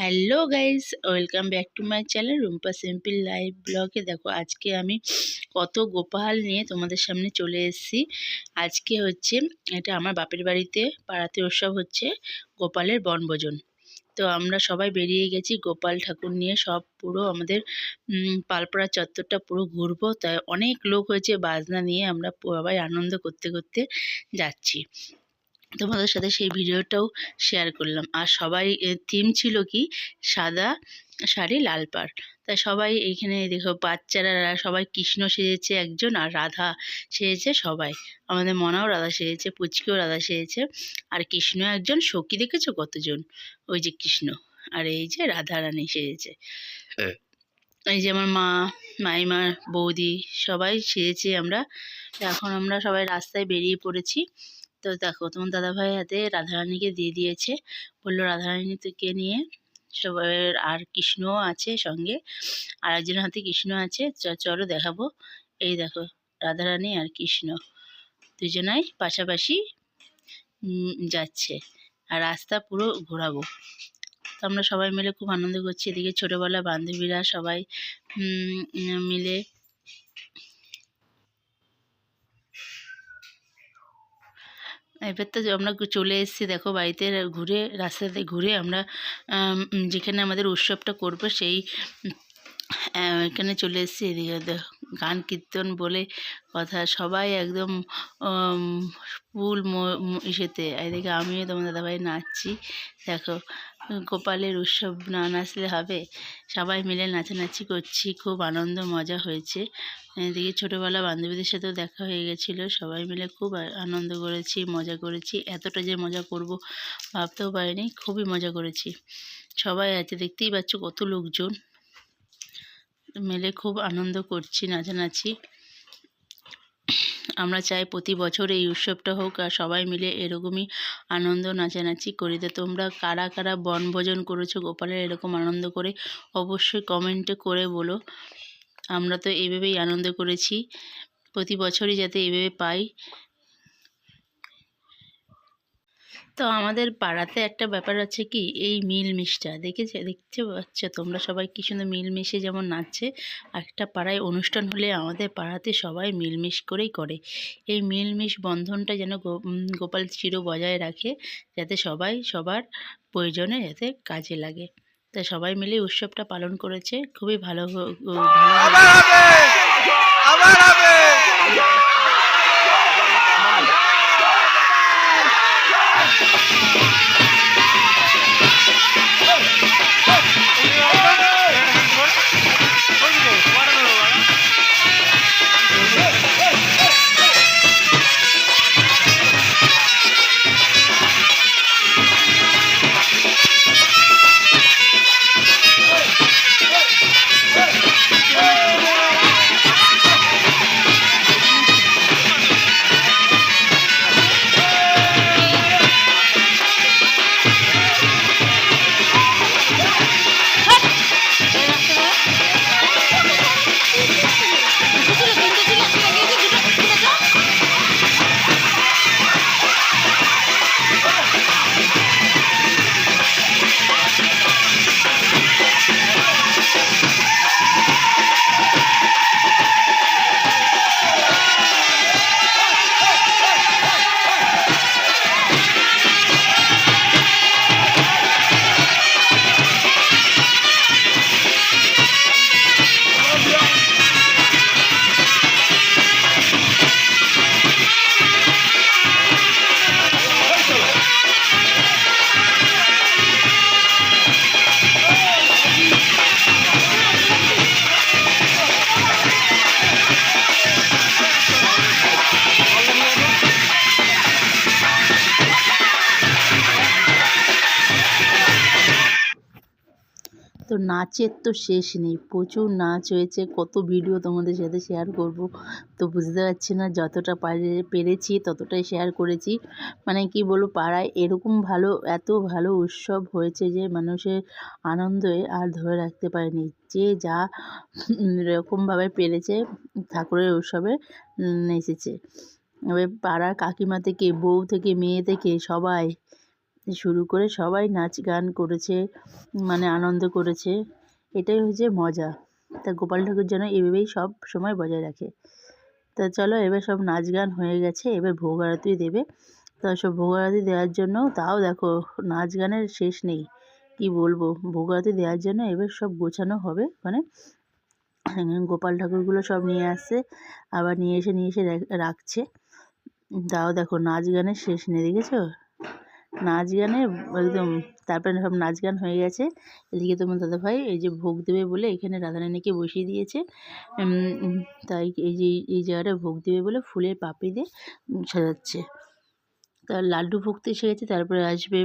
Hello guys welcome back to my channel Rumpa simple life ব্লগে দেখো, আজকে আমি কত গোপাল নিয়ে তোমাদের সামনে চলে এসেছি। আজকে হচ্ছে, এটা আমার বাপের বাড়িতে পাড়াতে উৎসব হচ্ছে গোপালের বনভোজন। তো আমরা সবাই বেরিয়ে গেছি গোপাল ঠাকুর নিয়ে। সব পুরো আমাদের পালপাড়া চত্বরটা পুরো ঘুরবো। তাই অনেক লোক হয়েছে বাজনা নিয়ে। আমরা সবাই আনন্দ করতে করতে যাচ্ছি। তোমাদের সাথে সেই ভিডিওটাও শেয়ার করলাম। আর সবাই থিম ছিল কি? সাদা শাড়ি লাল পাড়। তাই সবাই এইখানে দেখো বাচ্চারা সবাই কৃষ্ণ সেজেছে একজন আর রাধা সেজেছে সবাই। আমাদের মনাও রাধা সেজেছে পুচকিও রাধা সেজেছে। আর কৃষ্ণ একজন সখী দেখেছ কতজন? ওই যে কৃষ্ণ আর এই যে রাধা রানী সেজেছে। এই যে আমার মা মাইমা বৌদি সবাই সেজেছি আমরা। এখন আমরা সবাই রাস্তায় বেরিয়ে পড়েছি। তো দেখো তোমার দাদাভাই হাতে রাধারানীকে দিয়ে দিয়েছে। বলল রাধারানীকে নিয়ে সবাই আর কৃষ্ণও আছে সঙ্গে। আর একজনের হাতে কৃষ্ণ আছে। চলো দেখাবো। এই দেখো, রাধারানী আর কৃষ্ণ। দুজনাই পাশাপাশি যাচ্ছে। আর রাস্তা পুরো ঘোরাবো। তো আমরা সবাই মিলে খুব আনন্দ করছি। এদিকে ছোটোবেলা বান্ধবীরা সবাই মিলে এবার তো আমরা চলে এসেছি দেখো বাড়িতে ঘুরে, রাস্তাতে ঘুরে আমরা যেখানে আমাদের উৎসবটা করব সেই এখানে চলে এসেছি এদিকে গান কীর্তন বলে কথা সবাই একদম ফুল ইসেতে। এদিকে আমিও তোমার দাদাভাই নাচছি, দেখো। গোপালের উৎসব না নাচলে হবে। সবাই মিলে নাচানাচি করছি, খুব আনন্দ, মজা হয়েছে। এদিকে ছোটোবেলা বান্ধবীদের সাথেও দেখা হয়ে গেছিল। সবাই মিলে খুব আনন্দ করেছি, মজা করেছি। এতটা যে মজা করব ভাবতেও পারিনি, খুবই মজা করেছি। সবাই আছে দেখতেই পাচ্ছ কত লোকজন। মিলে খুব আনন্দ করছি, নাচানাচি। আমরা চাই প্রতি বছর এই উৎসবটা হোক আর সবাই মিলে এরকমই আনন্দ নাচানাচি করি তো তোমরা কারা কারা বনভোজন করেছ গোপালের এরকম আনন্দ করে অবশ্যই কমেন্টে করে বলো। আমরা তো এইভাবেই আনন্দ করেছি। প্রতি বছরই যাতে এইভাবে পাই। তো আমাদের পাড়াতে একটা ব্যাপার আছে কি? এই মিলমিশটা। দেখেছে? দেখতে পাচ্ছ তোমরা সবাই কি সুন্দর মিলমিশে যেমন নাচছে। একটা পাড়ায় অনুষ্ঠান হলে আমাদের পাড়াতে সবাই মিলমিশ করেই করে। এই মিলমিশ বন্ধনটা যেন গোপাল চির বজায় রাখে, যাতে সবাই সবার প্রয়োজনে যাতে কাজে লাগে। তা সবাই মিলে উৎসবটা পালন করেছে। খুবই ভালো ভালো নাচের তো শেষ নেই। প্রচুর নাচ হয়েছে। কত ভিডিও তোমাদের সাথে শেয়ার করব? তো বুঝতে পারছি না যতটা পারে, পেরেছি ততটাই শেয়ার করেছি। মানে কি বলব, পাড়ায় এরকম ভালো, এত ভালো উৎসব হয়েছে যে মানুষের আনন্দে আর ধরে রাখতে পারেনি। যে যা এরকমভাবে পেরেছে ঠাকুরের উৎসবে নেচেছে এবার পাড়ার কাকিমা থেকে, বউ থেকে, মেয়ে থেকে সবাই শুরু করে সবাই নাচ গান করেছে মানে আনন্দ করেছে। এটাই হচ্ছে মজা। তা গোপাল ঠাকুর যেন এভাবেই সব সময় বজায় রাখে। তা চলো এবার সব নাচ গান হয়ে গেছে, এবার ভোগ আরতি দেবে। তো সব ভোগ আরতি দেওয়ার জন্য, তাও দেখো নাচ গানের শেষ নেই। কি বলব? ভোগ আরতি দেওয়ার জন্য এবার সব গোছানো হবে মানে গোপাল ঠাকুরগুলো সব নিয়ে আসছে, আবার নিয়ে এসে নিয়ে এসে রাখছে। তাও দেখো নাচ গানের শেষ নেই, দেখেছ? নাচ গানে একদম তারপরে সব নাচ গান হয়ে গেছে। এদিকে তোমার দাদাভাই এই যে ভোগ দেবে বলে এখানে রাধারানীকে বসিয়ে দিয়েছে। তাই এই যে, এই জায়গাটা ভোগ দেবে বলে ফুলের পাপড়ি দিয়ে সাজাচ্ছে। তা লাড্ডু ভোগ তো এসে গেছে তারপরে আসবে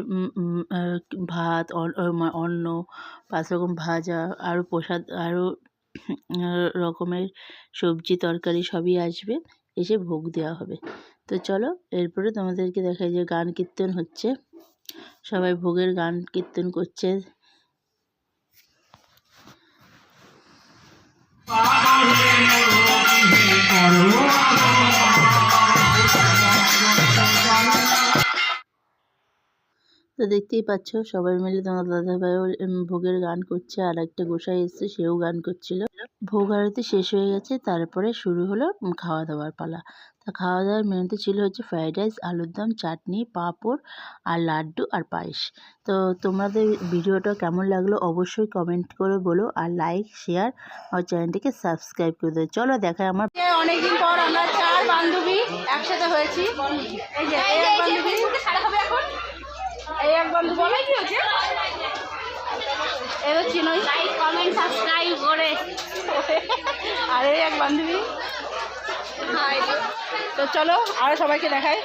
ভাত অন্ন, পাঁচ রকম ভাজা, আরও প্রসাদ, আরও রকমের সবজি, তরকারি সবই আসবে, এসে ভোগ দেওয়া হবে। তো চলো, এরপরে তোমাদেরকে দেখাই যে গান কীর্তন হচ্ছে। সবাই ভোগের গান কীর্তন করছে। তো দেখতেই পাচ্ছ, সবাই মিলে তোমার দাদাভাইও ভোগের গান করছে। আর একটা গোসাই এসছে, সেও গান করছিল। ভোগ আরতি শেষ হয়ে গেছে, তারপরে শুরু হলো খাওয়া দাওয়ার পালা। তা খাওয়া দাওয়ার মেনুতে ছিল হচ্ছে ফ্রাইড রাইস আলুর দম চাটনি পাঁপড় আর লাড্ডু আর পায়েস। তো তোমাদের ভিডিওটা কেমন লাগল অবশ্যই কমেন্ট করে বলো আর লাইক শেয়ার আর চ্যানেলটিকে সাবস্ক্রাইব করে দেবে চলো দেখায় আমার অনেকদিন পর আমরা চার বান্ধবী একসাথে হয়েছি। এই যে এই এক বান্ধবী। এই এক বান্ধবী। এর চিনই লাইক কমেন্ট সাবস্ক্রাইব করে আর এই এক বান্ধবী। তো চলো আরও সবাইকে দেখাই।